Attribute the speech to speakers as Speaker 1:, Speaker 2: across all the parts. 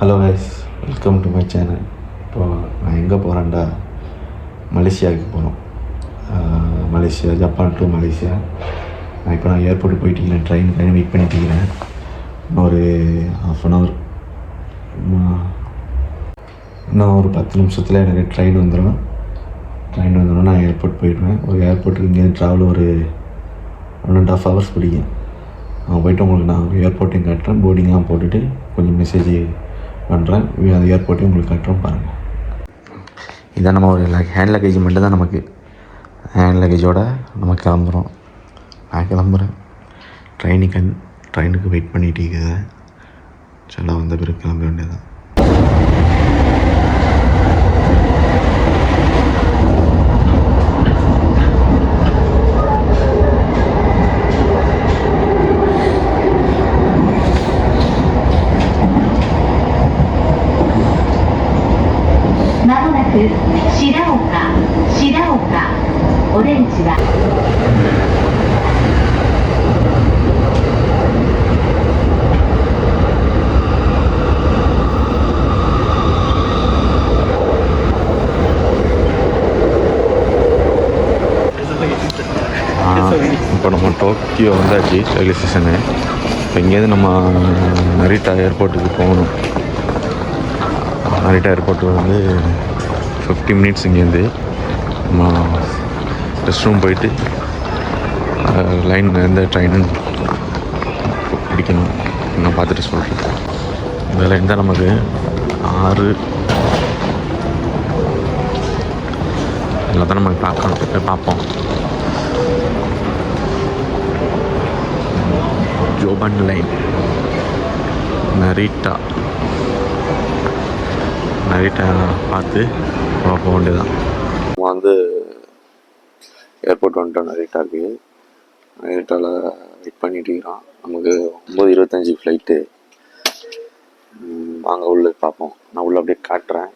Speaker 1: Hello guys welcome to my channel இப்போ நான் எங்கே போகிறேன்டா மலேசியாவுக்கு போகிறோம் மலேசியா ஜப்பான் டு மலேசியா. நான் இப்போ நான் ஏர்போர்ட்டு போயிட்டு ட்ரெயின் ட்ரெயின் வெயிட் பண்ணிட்டு இருக்கிறேன். இன்னும் ஒரு ஹாஃப் அன் ஹவர் இன்னும் ஒரு பத்து நிமிஷத்தில் எனக்கு ட்ரெயின் வந்துடும் ட்ரெயின் வந்தோடனே நான் ஏர்போர்ட் போயிடுவேன். ஒரு ஏர்போர்ட்டுக்கு இங்கேருந்து ட்ராவல் ஒரு ஒன் அண்ட் ஹாஃப் ஹவர்ஸ் பிடிக்கும். நான் போயிட்டு உங்களுக்கு நான் ஏர்போர்ட்டையும் காட்டுறேன். போர்டிங்லாம் போட்டுட்டு கொஞ்சம் மெசேஜ் பண்ணுறேன் அந்த ஏர்போர்ட்டையும் உங்களுக்கு கட்டுறோம் பாருங்கள் இதான் நம்ம ஒரு ஹேண்ட் லக்கேஜ் மட்டும் தான் நமக்கு. ஹேண்ட் லக்கேஜோடு நம்ம கிளம்புறோம். நான் கிளம்புறேன். ட்ரெயினுக்கு ட்ரெயினுக்கு வெயிட் பண்ணிகிட்டு இருக்குது. செல்லாம் வந்த பிறகு கிளம்ப வேண்டியதான்
Speaker 2: く白岡白岡オレンジは
Speaker 1: இப்போ நம்ம டோக்கியோ வந்தாச்சு ரயில்வே ஸ்டேஷனு இப்போ இங்கேருந்து நம்ம நரிட்டா ஏர்போர்ட்டுக்கு போகணும் நரிட்டா ஏர்போர்ட் வந்து ஃபிஃப்டி மினிட்ஸ் இங்கேருந்து நம்ம ரெஸ்ட் ரூம் போயிட்டு லைன் எந்த ட்ரெயினு பிடிக்கணும். நான் பார்த்துட்டு சொல்கிறேன் இந்த லைன் தான் நமக்கு ஆறு. இதில் தான் நம்ம பார்க்கணும். போய் பார்ப்போம். ஜோபன் லைன் நரிட்டா நைட்டாக பார்த்து நம்ம போக வேண்டியதான் நம்ம வந்து ஏர்போர்ட் வந்துட்டோம். ரேட்டாக இருக்குது நைட்டாவில் வெயிட் பண்ணிட்டு இருக்கிறோம். நமக்கு ஒம்பது இருபத்தஞ்சி ஃப்ளைட்டு வாங்க உள்ள பார்ப்போம். நான் உள்ளே அப்படியே காட்டுறேன்.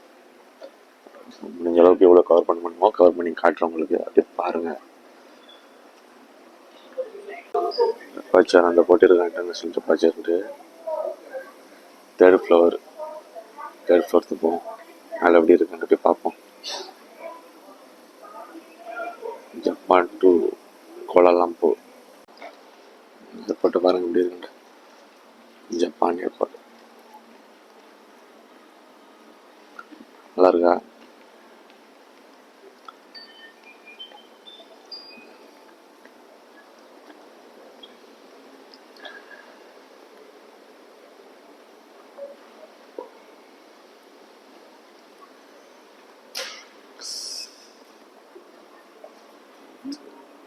Speaker 1: முடிஞ்ச அளவுக்கு எவ்வளோ கவர் பண்ண முடியுமோ கவர் பண்ணி காட்டுறேன் உங்களுக்கு. அப்படியே பாருங்கள் பச்சர் அந்த போட்டிருக்கேன் இன்டர்நேஷ்னல் டெப்பாச்சர்ன்ட்டு தேர்ட் ஃப்ளவர் தேர்ட் ஃப்ளோர்த்து போவோம் அதில் எப்படி இருக்குன்னு போய் பார்ப்போம். ஜப்பான் டு கோலாலம்பூர் ஏர்போர்ட்டை பாருங்க எப்படி இருக்குன்ட்டு ஜப்பான் ஏர்போர்ட். நல்லா இருக்கா?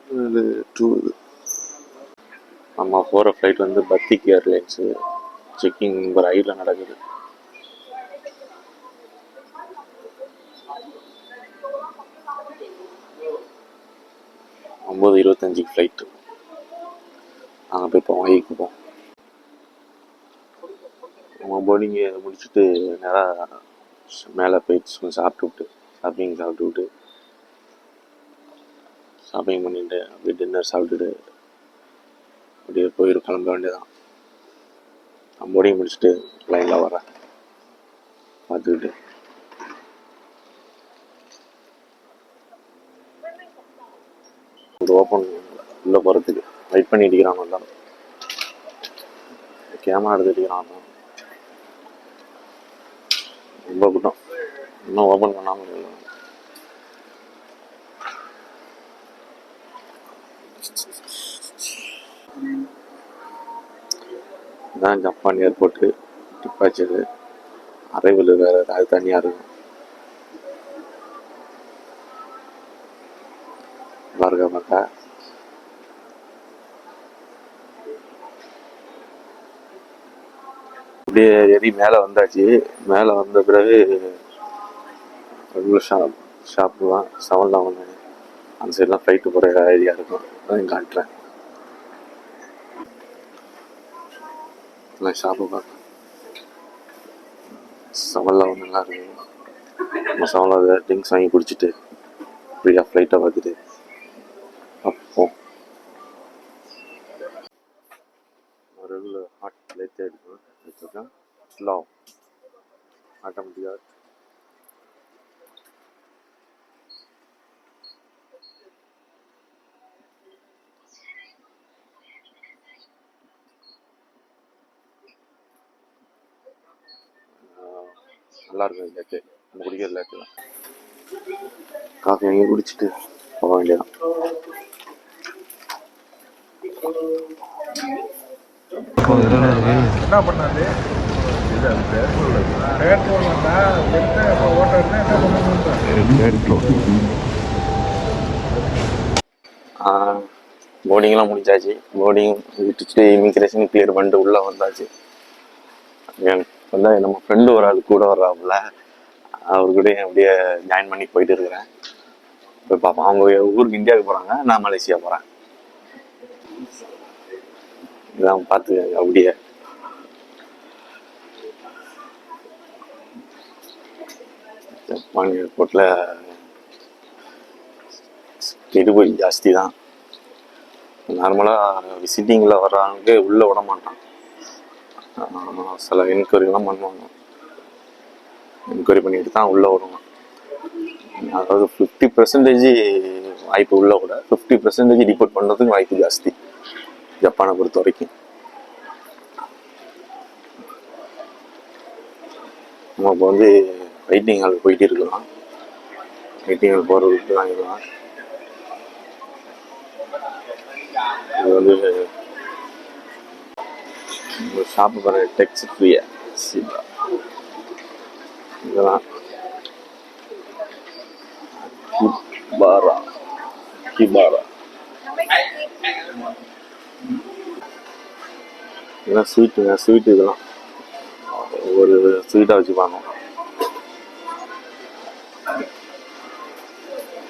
Speaker 1: இது டூ இது. நம்ம போகிற ஃப்ளைட் வந்து பத்திக் ஏர்லைன்ஸு செக்கிங் நம்பர் ஐயில் நடக்குது. ஒம்பது இருபத்தஞ்சி ஃப்ளைட்டு நாங்கள் போய் போவோம் ஐக்கு போவோம் நம்ம போர்டிங்கை முடிச்சுட்டு நேராக மேலே போயிட்டு சாப்பிட்டு விட்டு ஷாப்பிங் சாப்பிட்டு விட்டு ஷாப்பிங் பண்ணிட்டு அப்படியே டின்னர் சாப்பிட்டுட்டு அப்படியே போயிரு கிளம்ப வேண்டியதான் நான் போர்டிங் முடிச்சுட்டு லைனில் வரேன். பார்த்துக்கிட்டு. ஒரு ஓப்பன் உள்ளே போகிறதுக்கு வெயிட் பண்ணிட்டு இருக்கிறான் வந்தாலும் கேமரா எடுத்துட்டு ரொம்ப கூட்டம் இன்னும் ஓப்பன் பண்ணாமல் இதான் ஜப்பான் ஏர்போர்ட்டு டிப்பாச்சது அரைவில் வேறு அது தனியாக இருக்கும். நல்லா இருக்கா அப்படியே ஏறி மேலே வந்தாச்சு. மேலே வந்த பிறகு ரெகுலர் ஷாப் ஷாப்பு தான் செவன் லெவன் அந்த சைட்லாம் ஃப்ளைட்டு போகிற ஏரியா இருக்கும். அதையும் காட்டுறேன். நல்லா சாப்பிட பார்க்க சவலா லெவன் நல்லா இருக்கு. நம்ம சவலா ட்ரிங்க்ஸ் வாங்கி குடிச்சிட்டு ஃப்ரீயாக ஃப்ளைட்டை பார்த்துட்டு அப்போ. ஒரு ஹாட் லைட் எடுக்கணும் வச்சுருக்கேன். ஸ்லோ ஆட்டோமேட்டிக்காக நல்லா இருக்கும் லேட்டு நம்ம குடிக்கிற லேட்டுலாம் காஃபி வாங்கி குடிச்சிட்டு போக வேண்டியதான்
Speaker 3: என்ன பண்ணணும்
Speaker 1: போர்டிங்லாம் முடிஞ்சாச்சு. போர்டிங் விட்டுட்டு இமிக்ரேஷன் கிளியர் பண்ணிட்டு உள்ளே வந்தாச்சு. எனக்கு நம்ம ஃப்ரெண்டு ஒரு ஆள் கூட வர்றாப்புல. அவர் கூட அப்படியே ஜாயின் பண்ணி போயிட்டு இருக்கிறேன். போய் பார்ப்போம். அவங்க ஊருக்கு இந்தியாவுக்கு போகிறாங்க நான் மலேசியா போகிறேன் இதான் பார்த்துக்கங்க அப்படியே. ஜப்பான் ஏர்போர்ட்டில் கெடுபடி ஜாஸ்தி தான். நார்மலாக விசிட்டிங்கில் வர்றவங்க உள்ளே விட மாட்டான். சில என்கொயரிலாம் பண்ணுவாங்க. என்கொயரி பண்ணிட்டு தான் உள்ளே வருவாங்க. அதாவது ஃபிஃப்டி பர்சன்டேஜ் வாய்ப்பு உள்ள கூட ஃபிஃப்டி பர்சன்டேஜ் டிபோர்ட் பண்ணுறதுக்கு வாய்ப்பு ஜாஸ்தி ஜப்பானை பொறுத்த வரைக்கும். நம்ம இப்போ வந்து வெயிட்டிங் ஹால் போயிட்டு இருக்கலாம். வெயிட்டிங் ஹால் போகிறதுக்கு தான் இருக்கலாம். இது வந்து ஒரு ஷாப்பு பாருங்க டெக்ஸ் ஃப்ரீயா சீப்பா இதெல்லாம். கிபாரா. கிபாரா. இதெல்லாம் ஸ்வீட்டுங்க ஸ்வீட் இதெல்லாம்? ஒரு ஸ்வீட்டாக வச்சு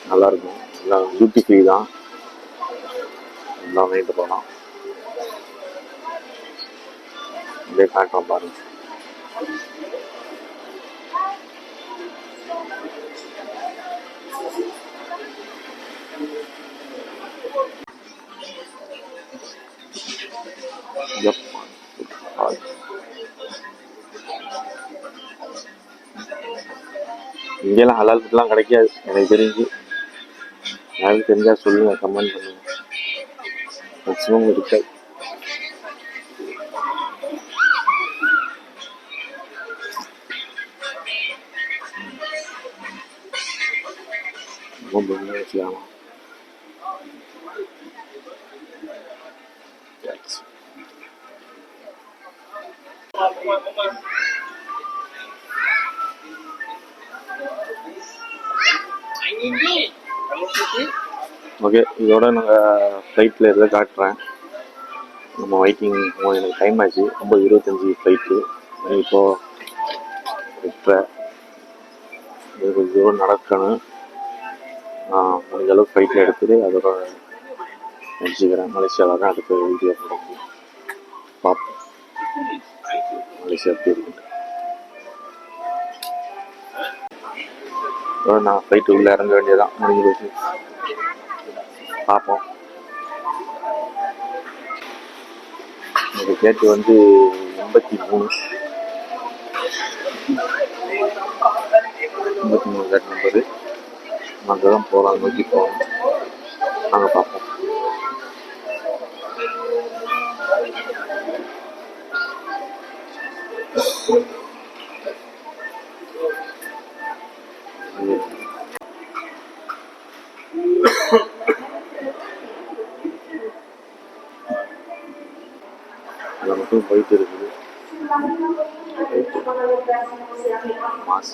Speaker 1: நல்லா இருக்கும். எல்லாம் டியூட்டி ஃப்ரீ தான். எல்லாம் வாங்கிட்டு போகலாம். அப்படியே காட்டுறோம் பாருங்க. இங்கெல்லாம் ஹலால் ஃபுட்லாம் கிடைக்காது. எனக்கு தெரிஞ்சு. யாருக்கு தெரிஞ்சா சொல்லுங்கள் கமெண்ட் பண்ணுங்கள் மேக்ஸிமம் இருக்காது. ரொம்ப பெருமையா வச்சுக்கலாமா Yes. ஓகே இதோட நாங்கள் ஃப்ளைட்டில் இருந்து காட்டுறேன். நம்ம வைக்கிங் எனக்கு டைம் ஆச்சு. ரொம்ப இருபத்தஞ்சி ஃப்ளைட்டு இப்போது எட்டரை. இது கொஞ்சம் தூரம் நடக்கணும். முடிஞ்ச அளவுக்கு ஃபைட்டில் எடுத்துட்டு அதோட நினச்சிக்கிறேன். மலேசியாவில் தான் அடுத்த வீடியோ போட முடியும் பார்ப்போம். மலேசியா எப்படி நான் ஃப்ளைட்டு உள்ளே இறங்க வேண்டியதான் முடிஞ்சு போச்சு பார்ப்போம். இந்த கேட்டு வந்து எண்பத்தி மூணு. எண்பத்தி மூணு கேட் நம்பரு. அங்கே தான் போகலாம் நோக்கி போகலாம் நாங்கள் பார்ப்போம் அதில் மட்டும் போயிட்டு இருக்குது மாஸ்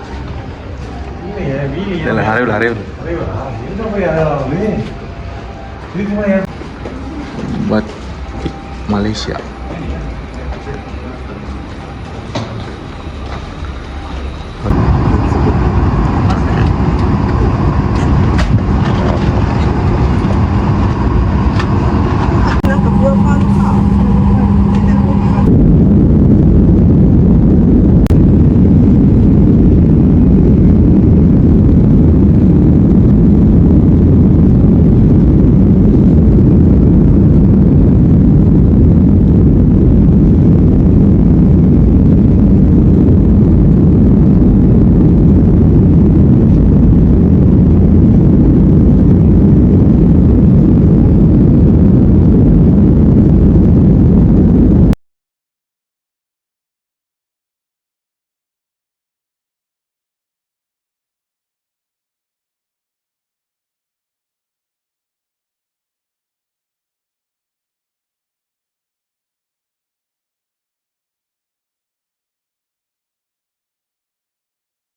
Speaker 1: இல்லை அரைவில் அரைவில்
Speaker 3: அறைவா எங்க போய் அறைவாங்க இதுக்கு மேலே
Speaker 1: பத் மலேசியா